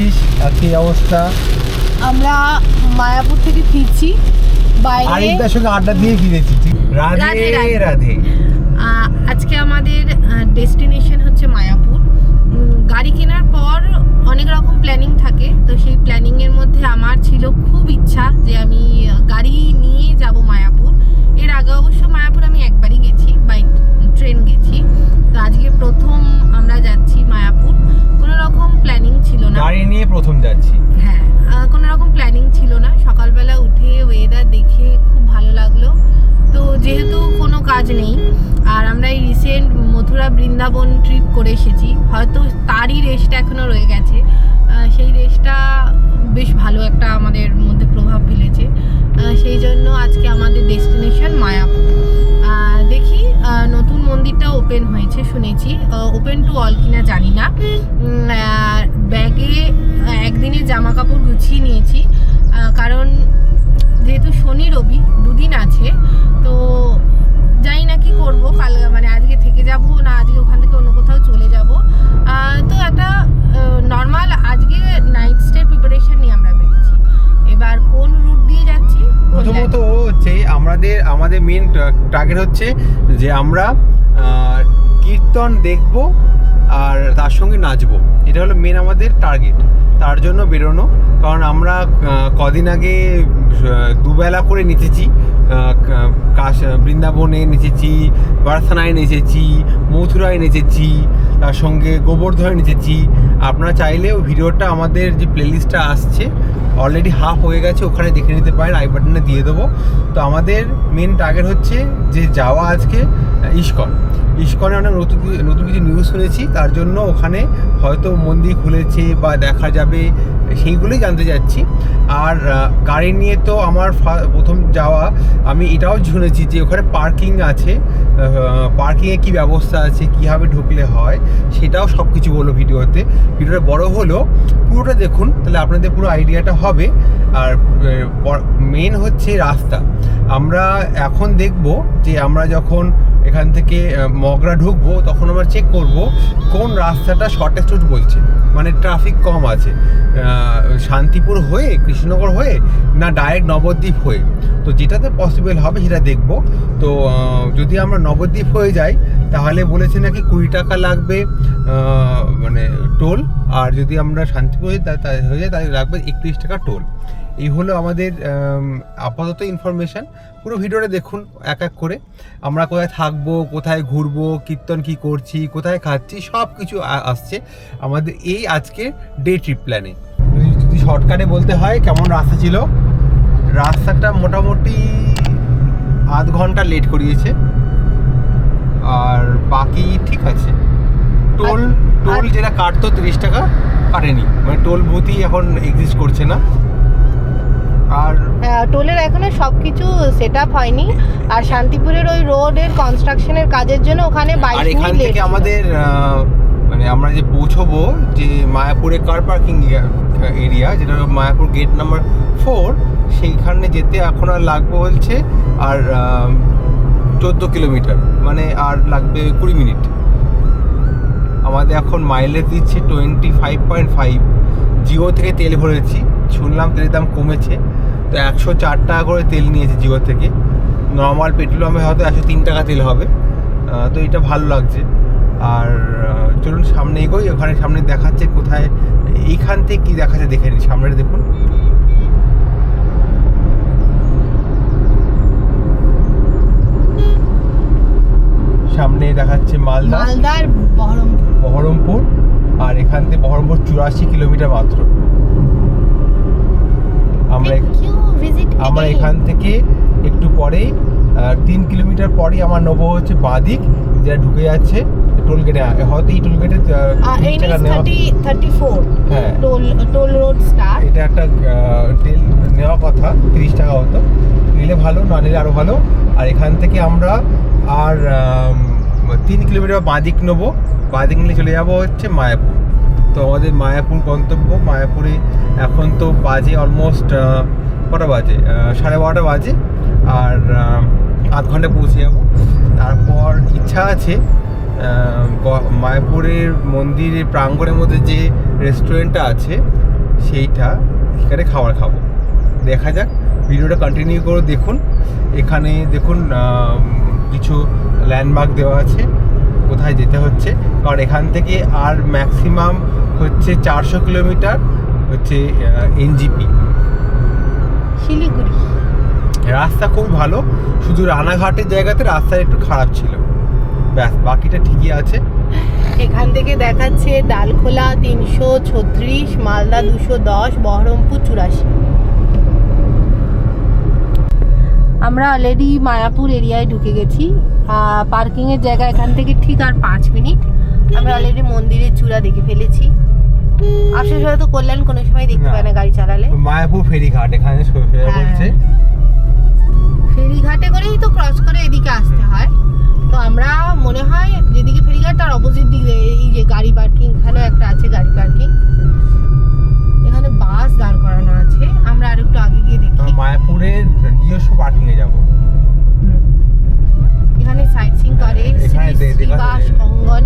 আছিস? আর কি অবস্থা? আমরা মায়াপুর থেকে ফিরছি বাইরে। আরেকটার সঙ্গে আড্ডা দিয়ে ফিরেছি রাধে রাধে, আজকে আমাদের ডেস্টিনেশন হচ্ছে মায়াপুর। গাড়ি কেনার পর অনেক রকম প্ল্যানিং থাকে তো সেই প্ল্যানিং এর মধ্যে আমার ছিল খুব ইচ্ছা যে আমি গাড়ি নিয়ে যাব মায়াপুর। এর আগে অবশ্য মায়াপুর আমি একবারই গেছি বাই ট্রেন গেছি। তো আজকে প্রথম আমরা যাচ্ছি মায়াপুর। কোনো রকম প্ল্যানিং ছিল না। গাড়ি নিয়ে প্রথম যাচ্ছি। হ্যাঁ কোনো রকম প্ল্যানিং ছিল না। সকালবেলা উঠে ওয়েদার দেখে খুব ভালো লাগল। তো যেহেতু কোনো কাজ নেই আর আমরা এই রিসেন্ট মথুরা বৃন্দাবন ট্রিপ করে এসেছি হয়তো তারই রেসটা এখনও রয়ে গেছে। সেই রেসটা বেশ ভালো একটা আমাদের মধ্যে প্রভাব ফেলেছে। সেই জন্য আজকে আমাদের ডেস্টিনেশন মায়াপুর। দেখি নতুন মন্দিরটা ওপেন হয়েছে, শুনেছি। ওপেন টু অল কিনা জানি না। ব্যাগে একদিনের জামা কাপড় গুছিয়ে নিয়েছি। কারণ যেহেতু শনি রবি, দুদিন আছে, তো জানি না কি করব। কাল মানে আজকে থেকে যাব না আজকে ওখান থেকে অন্য কোথাও চলে যাব। তো একটা নর্মাল আজকে নাইট স্টে প্রিপারেশন নিয়ে আমরা এবার কোন রুট দিয়ে যাচ্ছি? প্রথমত হচ্ছে আমাদের আমাদের মেন টার্গেট হচ্ছে যে আমরা কীর্তন দেখব আর তার সঙ্গে নাচবো। এটা হলো মেন আমাদের টার্গেট তার জন্য বেরোনো। কারণ আমরা কদিন আগে দুবেলা করে নেচেছি। কাশ, বৃন্দাবনে নেচেছি, বারাসানায় নেচেছি, মথুরায় নেচেছি, তার সঙ্গে গোবর্ধনে নেচেছি। আপনারা চাইলেও ভিডিওটা আমাদের যে প্লেলিস্টটা আসছে অলরেডি হাফ হয়ে গেছে, ওখানে দেখে নিতে পারেন আই বাটনে দিয়ে দেবো। তো আমাদের মেন টার্গেট হচ্ছে যে যাওয়া আজকে ইস্কন। ইস্কনে অনেক নতুন নতুন কিছু নিউজ শুনেছি, তার জন্য ওখানে হয়তো মন্দির খুলেছে বা দেখা যাবে, সেইগুলোই জানতে যাচ্ছি আর গাড়ি নিয়ে তো আমার প্রথম যাওয়া, আমি এটাও শুনেছি যে ওখানে পার্কিং আছে পার্কিংয়ে কি ব্যবস্থা আছে, কীভাবে ঢুকলে হয়, সেটাও সব কিছু বলো ভিডিওতে। ভিডিওটা বড় হলো, পুরোটা দেখুন, তাহলে আপনাদের পুরো আইডিয়াটা হবে। আর মেন হচ্ছে রাস্তা। আমরা এখন দেখব যে আমরা যখন এখান থেকে মগরা ঢুকবো, তখন আমরা চেক করব কোন রাস্তাটা শর্টেস্ট রুট বলছে। মানে ট্রাফিক কম আছে। শান্তিপুর হয়ে, কৃষ্ণনগর হয়ে, না ডাইরেক্ট নবদ্বীপ হয়ে। তো যেটাতে পসিবল হবে সেটা দেখব। তো যদি আমরা নবদ্বীপ হয়ে যাই, তাহলে বলেছে নাকি কুড়ি টাকা লাগবে মানে টোল আর যদি আমরা শান্তিপুর হয়ে যায় তাহলে লাগবে একত্রিশ টাকা টোল এই হলো আমাদের আপাতত ইনফরমেশন পুরো ভিডিওটা দেখুন এক এক করে। আমরা কোথায় থাকব কোথায় ঘুরবো কীর্তন কি করছি কোথায় খাচ্ছি সব কিছু আসছে আমাদের এই আজকে ডে ট্রিপ প্ল্যানে যদি শর্টকাটে বলতে হয় কেমন রাস্তা ছিল? রাস্তাটা মোটামুটি আধ ঘণ্টা লেট করিয়েছে। আর বাকি ঠিক আছে। টোল টোল যেটা কাটতো তিরিশ টাকা কাটেনি। মানে টোল বুথই এখন এক্সিস্ট করছে না। আর টোলের এখনও সবকিছু সেট আপ হয়নি। আর শান্তিপুরের ওই রোডের কনস্ট্রাকশনের কাজের জন্য ওখানে বাইশ এখান থেকে আমাদের মানে আমরা যে পৌঁছবো যে মায়াপুরে কার পার্কিং এরিয়া যেটা মায়াপুর গেট নাম্বার ফোর সেইখানে যেতে এখন আর লাগবে বলছে আর চোদ্দ কিলোমিটার মানে আর লাগবে কুড়ি মিনিট। আমাদের এখন মাইলেজ দিচ্ছে twenty five point five Jio থেকে তেল ভরেছি। শুনলাম তেলের দাম কমেছে। তো একশো চার টাকা করে তেল নিয়েছে জিও থেকে। নর্মাল পেট্রোল পাম্পে হয়তো একশো তিন টাকা তেল হবে। তো এটা ভালো লাগছে। আর চলুন সামনে এগোই। ওখানে সামনে দেখাচ্ছে কোথায় এইখান থেকে কী দেখাচ্ছে দেখে নিই। সামনে দেখুন। সামনে দেখাচ্ছে মালদা। মালদার বহরমপুর। বহরমপুর। আর এখান থেকে বহরমপুর চুরাশি কিলোমিটার মাত্র। আমরা আমরা এখান থেকে একটু পরেই তিন কিলোমিটার পরেই আমার নেব হচ্ছে বাদিক যেটা ঢুকে যাচ্ছে টোল গেটে হয়তো এই টোল গেটে হ্যাঁ। টোল টোল রোড স্টার্ট এটা একটা তেল নেওয়া কথা তিরিশ টাকা হতো। নিলে ভালো না নিলে আরও ভালো। আর এখান থেকে আমরা আর তিন কিলোমিটার বাঁদিক নেব। বাঁদিক নিলে চলে যাব হচ্ছে মায়াপুর। তো আমাদের মায়াপুর গন্তব্য, মায়াপুরে এখন তো বাজে অলমোস্ট কটা বাজে? সাড়ে বারোটা বাজে। আর আধ ঘণ্টা পৌঁছে যাব। তারপর ইচ্ছা আছে মায়াপুরের মন্দিরের প্রাঙ্গণের মধ্যে যে রেস্টুরেন্টটা আছে, সেইটা এখানে খাবার খাব। দেখা যাক, ভিডিওটা কন্টিনিউ করে দেখুন। এখানে দেখুন কিছু ল্যান্ডমার্ক দেওয়া আছে। কোথায় যেতে হচ্ছে। কারণ এখান থেকে আর ম্যাক্সিমাম হচ্ছে চারশো কিলোমিটার হচ্ছে এনজিপি। শিলিগুড়ি। রাস্তা খুব ভালো শুধু রানাঘাটের জায়গাতে রাস্তা একটু খারাপ ছিল। ব্যাস বাকিটা ঠিকই আছে। এখান থেকে দেখাচ্ছে ডালখোলা তিনশো ছত্রিশ মালদা দুশো দশ বহরমপুর চুরাশি। আমরা অলরেডি মায়াপুর এরিয়ায় ঢুকে গেছি। পার্কিংয়ের জায়গা এখান থেকে ঠিক আর পাঁচ মিনিট। আমরা অলরেডি মন্দিরের চূড়া দেখে ফেলেছি। আফসোস হয়তো কল্যাণ কোনো সময় দেখতে পায় না গাড়ি চালালে। মায়াপুর ফেরিঘাট এখানে হ্যাঁ। পড়ছে ফেরিঘাটে করেই তো ক্রস করে এদিকে আসতে হয়। তো আমরা মনে হয় যেদিকে ফেরিঘাট তার অপোজিট দিকে এই যে গাড়ি পার্কিং এখানেও একটা আছে গাড়ি পার্কিং এখানে বাস দাঁড় করানো আছে। আমরা আর একটু আগে গিয়ে দেখি। মায়াপুরের নিজস্ব পার্কিং এ যাব। এখানে সাইট সিং করে এখানে শ্রী দে- দেখা শ্রীবাস অঙ্গন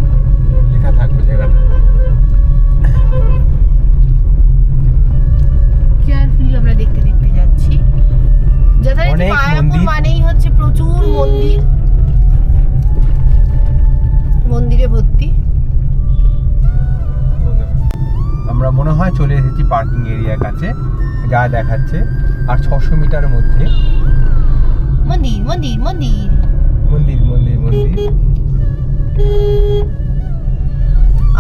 লেখা থাকবে জায়গাটা। কেয়ারফুলি আমরা দেখতে দেখতে যাচ্ছি। যথারীতি মায়াপুর মানেই হচ্ছে প্রচুর মন্দির। মন্দিরে ভর্তি। আমরা মনে হয় চলে এসেছি পার্কিং এরিয়ার কাছে। যা দেখাচ্ছে। আর ছশো মিটার মধ্যে। মন্দির মন্দির মন্দির। মন্দির মন্দির মন্দির।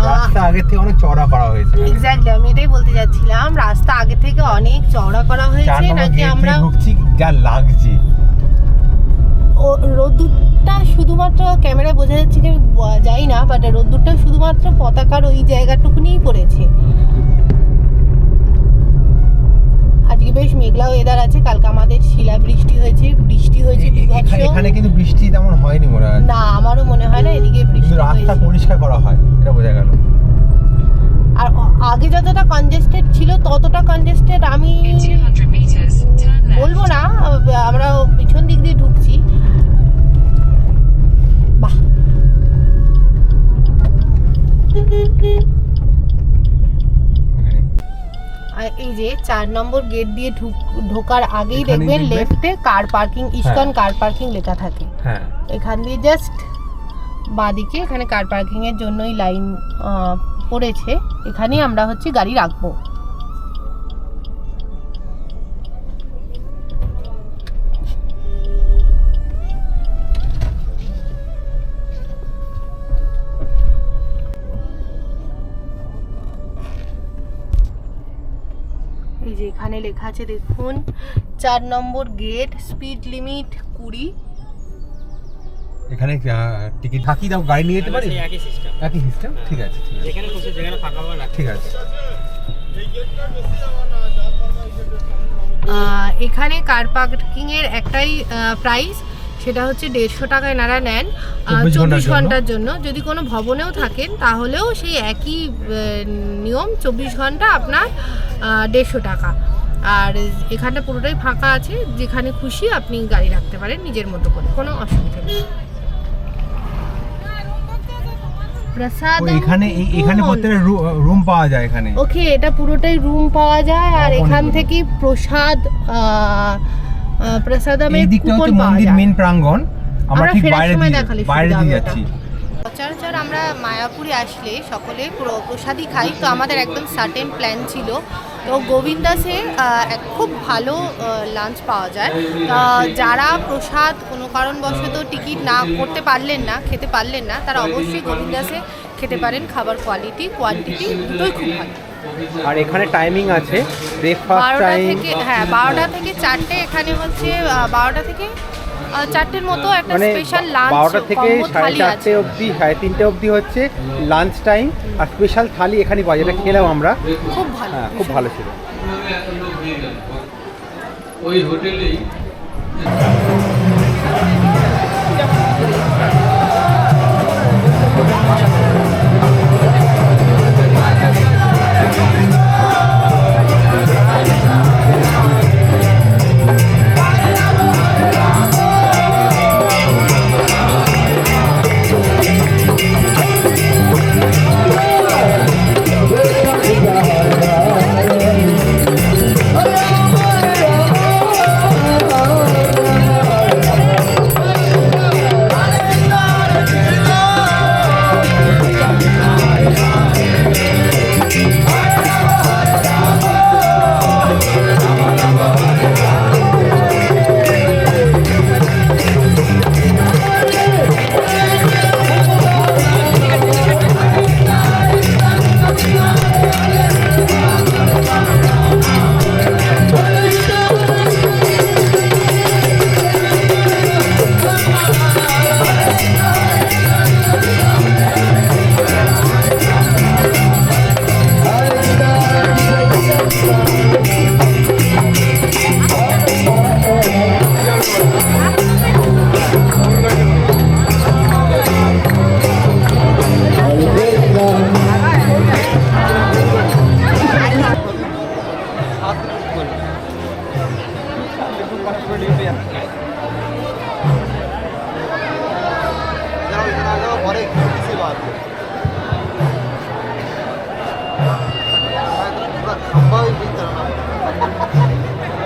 রাস্তা আগে থেকে অনেক চড়া করা হয়েছে। এক্স্যাক্টলি আমি এটাই বলতে যাচ্ছিলাম রাস্তা আগে থেকে অনেক চওড়া করা হয়েছে নাকি আমরা ঢুকছি যা লাগছে। ও রোদ্দুরটা শুধুমাত্র ক্যামেরায় বোঝা যাচ্ছে কি যাই না বাট রোদ্দুরটা শুধুমাত্র পতাকার ওই জায়গাটুকুনিই পড়েছে। আজকে বেশ মেঘলা ওয়েদার আছে। কালকে আমাদের শিলা বৃষ্টি হয়েছে বৃষ্টি হয়েছে এখানে- কিন্তু বৃষ্টি তেমন হয়নি মনে হয়। না আমারও মনে হয় না এদিকে বৃষ্টি রাস্তা পরিষ্কার করা হয় এটা বোঝা গেল। আর আগে যতটা কনজেস্টেড ছিল ততটা কনজেস্টেড আমি In 200 meters, turn left. বলব না আমরা পিছন দিক দিয়ে চার নম্বর গেট দিয়ে ঢুক- ঢোকার আগেই দেখবেন দেখবেন- লেফটে car parking ISKCON car parking লেখা থাকে। হ্যাঁ। এখান দিয়ে জাস্ট বাঁদিকে এখানে কার পার্কিং এর জন্যই লাইন পড়েছে। এখানেই আমরা হচ্ছে গাড়ি রাখব। এখানে লেখা আছে দেখুন চার নম্বর গেট স্পিড লিমিট কুড়ি। এখানে টিকিট থাকি দাও গাড়ি নিয়ে যেতে পারি? একই সিস্টেম একই সিস্টেম ঠিক আছে ঠিক আছে। যেখানে খুশি যেখানে ফাঁকা রাখতে ঠিক আছে। এখানে কার পার্কিং এর একটাই প্রাইস সেটা হচ্ছে দেড়শো টাকা এনারা নেন আহ, 24 ঘণ্টার চব্বিশ ঘণ্টার জন্য। যদি কোনো ভবনেও থাকেন তাহলেও সেই একই নিয়ম চব্বিশ ঘণ্টা আপনার দেড়শো টাকা। আর এখানটা পুরোটাই ফাঁকা আছে যেখানে খুশি আপনি গাড়ি রাখতে পারেন নিজের মতো করে কোনো অসুবিধা নেই। এখানে এখানে প্রত্যেকটা রুম পাওয়া যায় এখানে? ওকে এটা পুরোটাই রুম পাওয়া যায় আর এখান থেকে প্রসাদ প্রসাদামের কুপন পাওয়া যায়। মেন প্রাঙ্গণ। আমরা আমরা ঠিক ফেরার বাইরে সময় দিয়ে দেখালে বাইরে দিয়ে যাচ্ছি। সচরাচর আমরা মায়াপুরে আসলে সকলে প্রসাদই খাই তো আমাদের একদম সার্টেন প্ল্যান ছিল তো গোবিন্দাসে এক খুব ভালো লাঞ্চ পাওয়া যায়। যারা প্রসাদ কোনো কারণবশত টিকিট না করতে পারলেন না খেতে পারলেন না তারা অবশ্যই গোবিন্দাসে খেতে পারেন খাবার কোয়ালিটি কোয়ান্টিটি দুটোই খুব ভালো। আর এখানে টাইমিং আছে ব্রেকফাস্ট বারোটা টাইম থেকে হ্যাঁ বারোটা থেকে চারটে এখানে হচ্ছে বারোটা থেকে চারটের মতো একটা মানে স্পেশাল লাঞ্চ বারোটা থেকে সাড়ে চারটে অবধি সাড়ে তিনটে অবধি হচ্ছে লাঞ্চ টাইম আর স্পেশাল থালি এখানে পাওয়া যেটা খেলাম আমরা। খুব ভালো হ্যাঁ খুব ভালো ছিল। ওই হোটেলেই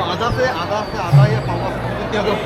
आधा से आधा से आधा या पावर क्या लोग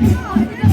Come on, come on.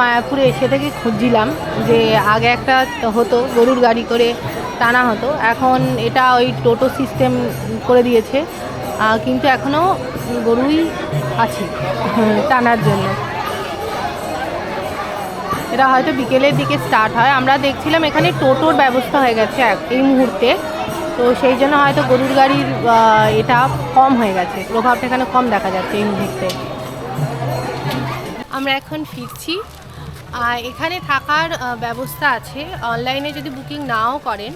মায়াপুরে এসে থেকে খুঁজছিলাম যে আগে একটা হতো, গরুর গাড়ি করে টানা হতো। এখন এটা ওই টোটো সিস্টেম করে দিয়েছে। কিন্তু এখনও গরুই আছে টানার জন্য। এটা হয়তো বিকেলের দিকে স্টার্ট হয়। আমরা দেখছিলাম এখানে টোটোর ব্যবস্থা হয়ে গেছে এই মুহূর্তে। তো সেই জন্য হয়তো গরুর গাড়ির এটা কম হয়ে গেছে। প্রভাবটা এখানে কম দেখা যাচ্ছে এই মুহূর্তে। আমরা এখন ফিরছি এখানে থাকার ব্যবস্থা আছে। অনলাইনে যদি বুকিং নাও করেন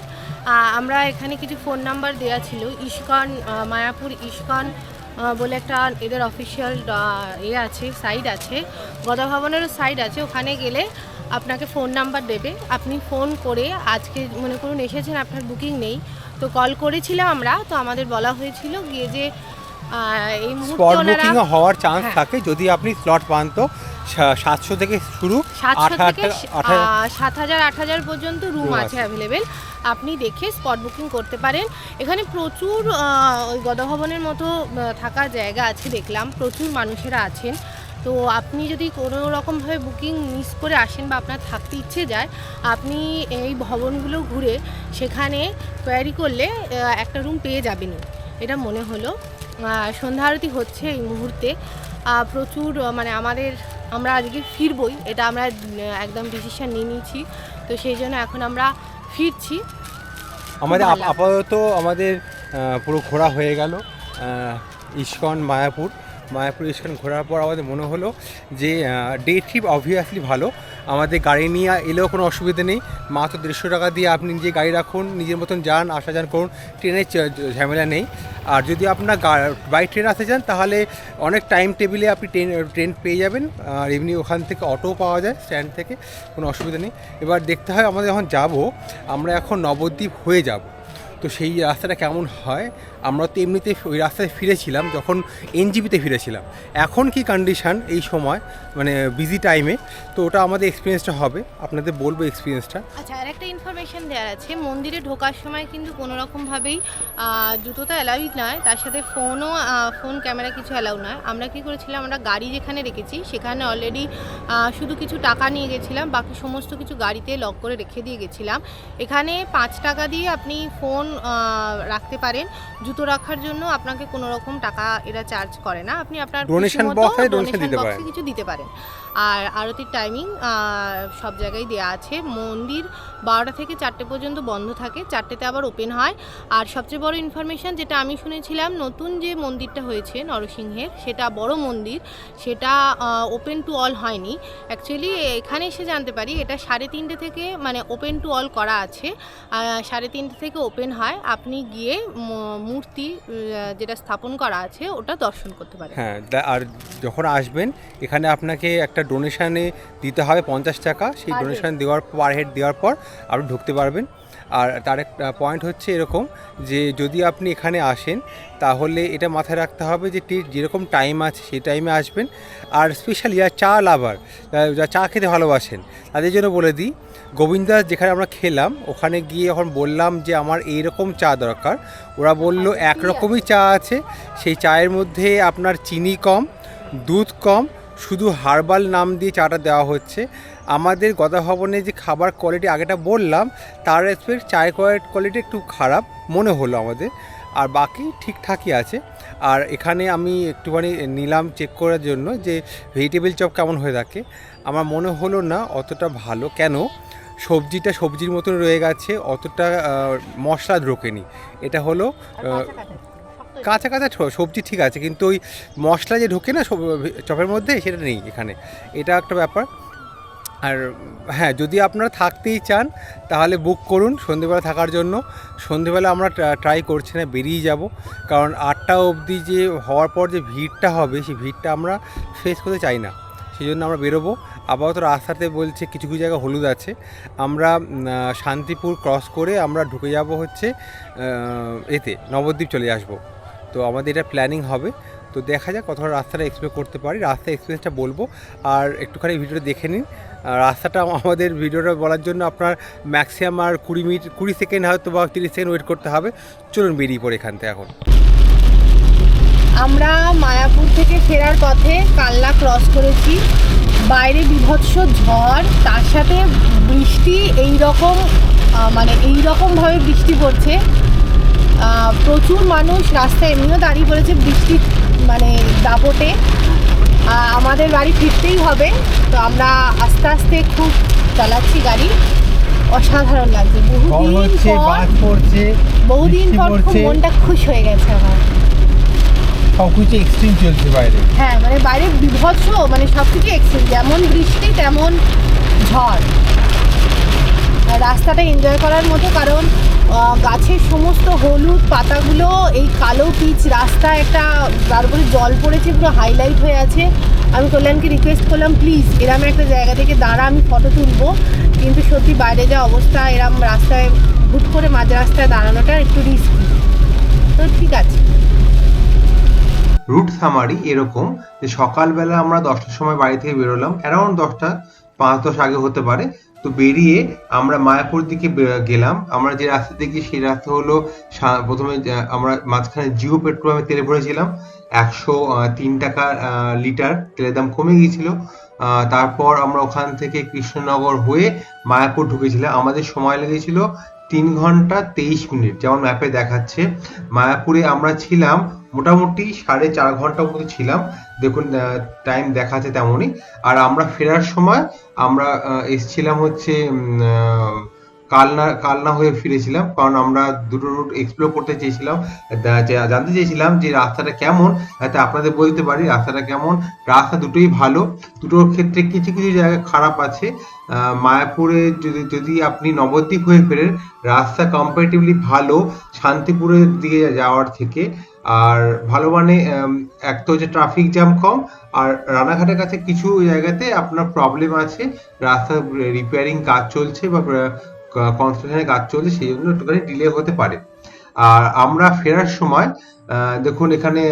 আমরা এখানে কিছু ফোন নাম্বার দেওয়া ছিল। ইস্কন মায়াপুর ইস্কন বলে একটা এদের অফিসিয়াল এ আছে সাইট আছে। গদা ভবনেরও সাইট আছে। ওখানে গেলে আপনাকে ফোন নাম্বার দেবে। আপনি ফোন করে আজকে মনে করুন এসেছেন, আপনার বুকিং নেই। তো কল করেছিলাম আমরা, তো আমাদের বলা হয়েছিল গিয়ে যে এই স্পট বুকিং হওয়ার চান্স হ্যাঁ। থাকে যদি আপনি স্লট পান তো। সাতশো থেকে শুরু থেকে সাত হাজার আট হাজার পর্যন্ত রুম আছে। অ্যাভেলেবেল আপনি দেখে স্পট বুকিং করতে পারেন। এখানে প্রচুর ওই গদভবনের মতো থাকার জায়গা আছে দেখলাম। প্রচুর মানুষেরা আছেন। তো আপনি যদি কোনো রকমভাবে বুকিং মিস করে আসেন বা আপনার থাকতে ইচ্ছে যায় আপনি এই ভবনগুলো ঘুরে সেখানে কোয়ারি করলে একটা রুম পেয়ে যাবেনই। এটা মনে হলো। সন্ধ্যা আরতি হচ্ছে এই মুহূর্তে। প্রচুর মানে আমাদের আমরা আজকে ফিরবই এটা আমরা একদম ডিসিশন নিয়ে নিয়েছি। তো সেই জন্য এখন আমরা ফিরছি। আমাদের আপাতত আমাদের পুরো ঘোরা হয়ে গেল ইস্কন মায়াপুর। মায়াপুর ইস্কন ঘোরার পর আমাদের মনে হলো যে ডে ট্রিপ অবভিয়াসলি ভালো। আমাদের গাড়ি নিয়ে এলেও কোনো অসুবিধা নেই। মাত্র দেড়শো টাকা দিয়ে আপনি নিজে গাড়ি রাখুন, নিজের মতন যান আসা যান করুন ট্রেনের ঝামেলা নেই। আর যদি আপনার বাই ট্রেন আসতে চান, তাহলে অনেক টাইম টেবিলে আপনি ট্রেন ট্রেন পেয়ে যাবেন। আর এমনি ওখান থেকে অটো পাওয়া যায় স্ট্যান্ড থেকে, কোনো অসুবিধা নেই। এবার দেখতে হয় আমাদের যখন যাব, আমরা এখন নবদ্বীপ হয়ে যাব। তো সেই রাস্তাটা কেমন হয়? আমরা তো এমনিতে ওই রাস্তায় ফিরেছিলাম যখন এনজিপিতে ফিরেছিলাম। এখন কি কন্ডিশন এই সময় মানে বিজি টাইমে তো ওটা আমাদের এক্সপিরিয়েন্সটা হবে। আপনাদের বলব এক্সপিরিয়েন্সটা আচ্ছা আর একটা ইনফরমেশন দেওয়ার আছে। মন্দিরে ঢোকার সময় কিন্তু কোনো রকমভাবেই আহ, জুতো তো অ্যালাউড নয়। তার সাথে ফোনও ফোন ক্যামেরা কিছু অ্যালাউ নয়। আমরা কি করেছিলাম আমরা গাড়ি যেখানে রেখেছি সেখানে অলরেডি শুধু কিছু টাকা নিয়ে গেছিলাম। বাকি সমস্ত কিছু গাড়িতে লক করে রেখে দিয়ে গেছিলাম। এখানে পাঁচ টাকা দিয়ে আপনি ফোন রাখতে পারেন। জুতো রাখার জন্য আপনাকে কোনো রকম টাকা এরা চার্জ করে না। আপনি আপনার ডোনেশন বক্সে donation দিতে পারেন। কিছু দিতে পারেন। আর আরতির টাইমিং সব জায়গায় দেয়া আছে। মন্দির বারোটা থেকে চারটে পর্যন্ত বন্ধ থাকে। চারটেতে আবার ওপেন হয়। আর সবচেয়ে বড় ইনফরমেশন যেটা আমি শুনেছিলাম নতুন যে মন্দিরটা হয়েছে নরসিংহের সেটা বড় মন্দির সেটা ওপেন টু অল হয়নি। অ্যাকচুয়ালি এখানে এসে জানতে পারি এটা সাড়ে তিনটে থেকে মানে ওপেন টু অল করা আছে। সাড়ে তিনটে থেকে ওপেন হয়। আপনি গিয়ে মূর্তি যেটা স্থাপন করা আছে ওটা দর্শন করতে পারেন। হ্যাঁ আর যখন আসবেন এখানে আপনাকে একটা ডোনেশানে দিতে হবে পঞ্চাশ টাকা। সেই ডোনেশান দেওয়ার পার হেড দেওয়ার পর আপনি ঢুকতে পারবেন। আর তার একটা পয়েন্ট হচ্ছে এরকম যে যদি আপনি এখানে আসেন তাহলে এটা মাথায় রাখতে হবে যে ঠিক যেরকম টাইম আছে সেই টাইমে আসবেন। আর স্পেশালি যারা চা লাভার যারা চা খেতে ভালোবাসেন তাদের জন্য বলে দিই গোবিন্দাস যেখানে আমরা খেলাম ওখানে গিয়ে যখন বললাম যে আমার এইরকম চা দরকার। ওরা বলল একরকমই চা আছে। সেই চায়ের মধ্যে আপনার চিনি কম দুধ কম শুধু হার্বাল নাম দিয়ে চাটা দেওয়া হচ্ছে। আমাদের গদা ভবনে যে খাবার কোয়ালিটি আগেটা বললাম, তার রেসপেক্ট চায়ের কোয়ালিটি একটু খারাপ, মনে হলো আমাদের। আর বাকি ঠিকঠাকই আছে। আর এখানে আমি একটুখানি নিলাম চেক করার জন্য যে ভেজিটেবল চপ কেমন হয়ে থাকে। আমার মনে হলো না অতটা ভালো। কেন? সবজিটা সবজির মতন রয়ে গেছে, অতটা মশলা ঢোকেনি। এটা হলো কাঁচা কাঁচা সবজি ঠিক আছে, কিন্তু ওই মশলা যে ঢোকে না চপের মধ্যে, সেটা নেই এখানে। এটা একটা ব্যাপার। আর হ্যাঁ যদি আপনারা থাকতেই চান, তাহলে বুক করুন সন্ধেবেলা থাকার জন্য। সন্ধেবেলা আমরা ট্রাই করছি না, বেরিয়ে যাব। কারণ আটটা অবধি যে হওয়ার পর যে ভিড়টা হবে, সেই ভিড়টা আমরা ফেস করতে চাই না। সেই জন্য আমরা বেরোবো। আপাতত রাস্তাতে বলছে কিছু কিছু জায়গায় হলুদ আছে। আমরা শান্তিপুর ক্রস করে আমরা ঢুকে যাব হচ্ছে এতে, নবদ্বীপ চলে আসব। তো আমাদের এটা প্ল্যানিং হবে। তো দেখা যাক কতটা রাস্তাটা এক্সপ্লোর করতে পারি। রাস্তা এক্সপিরিয়েন্সটা বলব। আর একটুখানি ভিডিওটা দেখে নিন। রাস্তাটা আমাদের ভিডিওটা বলার জন্য আপনার ম্যাক্সিমাম আর কুড়ি মিনিট কুড়ি সেকেন্ড হয়তো বা তিরিশ সেকেন্ড ওয়েট করতে হবে। চলুন বেরিয়ে পড়ে এখান থেকে এখন। আমরা মায়াপুর থেকে ফেরার পথে কাল্লা ক্রস করেছি। বাইরে বিভৎস ঝড়, তার সাথে বৃষ্টি এই রকম মানে এই রকমভাবে বৃষ্টি পড়ছে। প্রচুর মানুষ রাস্তায় এমনিও দাঁড়িয়ে পড়েছে বৃষ্টির মানে দাপটে। আমাদের বাড়ি ফিরতেই হবে তো আমরা আস্তে আস্তে খুব চালাচ্ছি গাড়ি। অসাধারণ লাগছে। বহুদিন পর বহুদিন পর খুব মনটা খুশ হয়ে গেছে আমার। সব কিছু এক্সট্রিম চলছে বাইরে। হ্যাঁ মানে বাইরে বিভৎস মানে সব কিছু এক্সট্রিম যেমন বৃষ্টি তেমন ঝড়। রাস্তাটা এনজয় করার মতো কারণ গাছের সমস্ত হলুদ পাতাগুলো, এই কালো পিচ রাস্তা একটা, তার উপরে জল পড়েছে, পুরো হাইলাইট হয়ে আছে। আমি কল্যাণকে রিকোয়েস্ট করলাম প্লিজ এরম একটা জায়গা থেকে দাঁড়া, আমি ফটো তুলবো। কিন্তু সত্যি বাইরে যা অবস্থা, এরম রাস্তায়, হুট করে মাঝ রাস্তায় দাঁড়ানোটা একটু রিস্কি তো ঠিক আছে। রুট সামারি এরকম, যে সকালবেলা আমরা দশটার সময় বাড়ি থেকে বেরোলাম অ্যারাউন্ড দশটা, পাঁচ দশ আগে হতে পারে। তো বেরিয়ে আমরা মায়াপুর দিকে গেলাম। আমরা যে রাস্তা দিয়ে সেই রাস্তা হলো প্রথমে আমরা মাঝখানে জিও পেট্রোলে তেলে ভরেছিলাম। একশো তিন টাকা লিটার তেলের দাম কমে গিয়েছিল। তারপর আমরা ওখান থেকে কৃষ্ণনগর হয়ে মায়াপুর ঢুকেছিলাম। আমাদের সময় লেগেছিল তিন ঘণ্টা তেইশ মিনিট। যেমন ম্যাপে দেখাচ্ছে, মায়াপুরে আমরা ছিলাম মোটামুটি সাড়ে চার ঘণ্টা মতো ছিলাম। দেখুন টাইম দেখাচ্ছে তেমনই। আর আমরা ফেরার সময় আমরা এসছিলাম হচ্ছে কালনা কালনা হয়ে ফিরেছিলাম। কারণ আমরা দুটো রুট এক্সপ্লোর করতে চেয়েছিলাম। জানতে চেয়েছিলাম যে, রাস্তাটা কেমন? যাতে আপনাদের বলতে পারি, রাস্তাটা কেমন? রাস্তা দুটোই ভালো। দুটোর ক্ষেত্রে কিছু কিছু জায়গা খারাপ আছে। মায়াপুরে যদি যদি আপনি নবদ্বীপ হয়ে ফেরেন, রাস্তা কম্পারেটিভলি ভালো। শান্তিপুরের দিকে যাওয়ার থেকে। আর ভালো মানে এক তো যে ট্রাফিক জ্যাম কম, আর রানাঘাটের কাছে কিছু জায়গাতে আপনার প্রবলেম আছে, রাস্তা রিপেয়ারিং কাজ চলছে বা কনস্ট্রাকশনের কাজ চলছে, সেই জন্য একটুখানি ডিলে হতে পারে। আর আমরা ফেরার সময় দেখুন, এখানে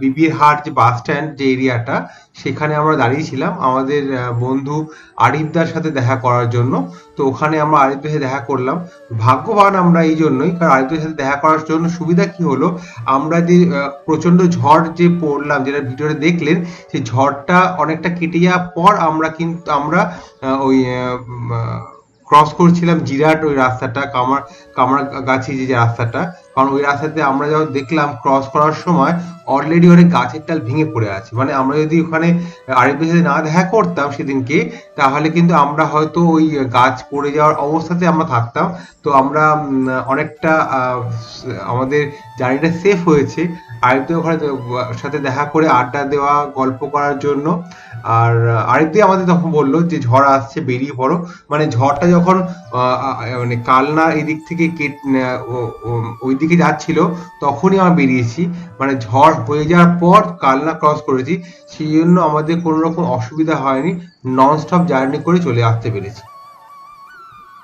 বিবির হাট যে বাস স্ট্যান্ড যে এরিয়াটা সেখানে আমরা দাঁড়িয়েছিলাম। আমাদের বন্ধু আরিফদার সাথে দেখা করার জন্য। তো ওখানে আমরা আরিফদের সাথে দেখা করলাম। ভাগ্যবান আমরা এই জন্যই, কারণ আরিফদের সাথে দেখা করার জন্য সুবিধা কি হলো, আমরা যে প্রচণ্ড ঝড় যে পড়লাম, যেটা ভিডিওতে দেখলেন, সেই ঝড়টা অনেকটা কেটে যাওয়ার পর আমরা কিন্তু, আমরা ওই ক্রস করছিলাম জিরাট ওই রাস্তাটা, কামার কামার গাছি যে রাস্তাটা, কারণ ওই রাস্তাতে আমরা যখন দেখলাম ক্রস করার সময় অলরেডি অনেক গাছের ডাল ভেঙে পড়ে আছে। মানে আমরা যদি ওখানে সাথে না দেখা করতাম সেদিনকে, তাহলে কিন্তু আমরা হয়তো ওই গাছ পড়ে যাওয়ার অবস্থাতে আমরা থাকতাম। তো আমরা অনেকটা আমাদের জার্নিটা সেফ হয়েছে। আরেকটু ওখানে সাথে দেখা করে আড্ডা দেওয়া, গল্প করার জন্য। আর আরেকটি আমাদের তখন বলল যে ঝড় আসছে, বেরিয়ে পড়ো। মানে ঝড়টা যখন মানে কালনা এদিক থেকে ওই দিকে যাচ্ছিল, তখনই আমরা বেরিয়েছি। মানে ঝড় হয়ে যাওয়ার পর কালনা ক্রস করেছি। সেই জন্য আমাদের কোনো রকম অসুবিধা হয়নি। নন স্টপ জার্নি করে চলে আসতে পেরেছি।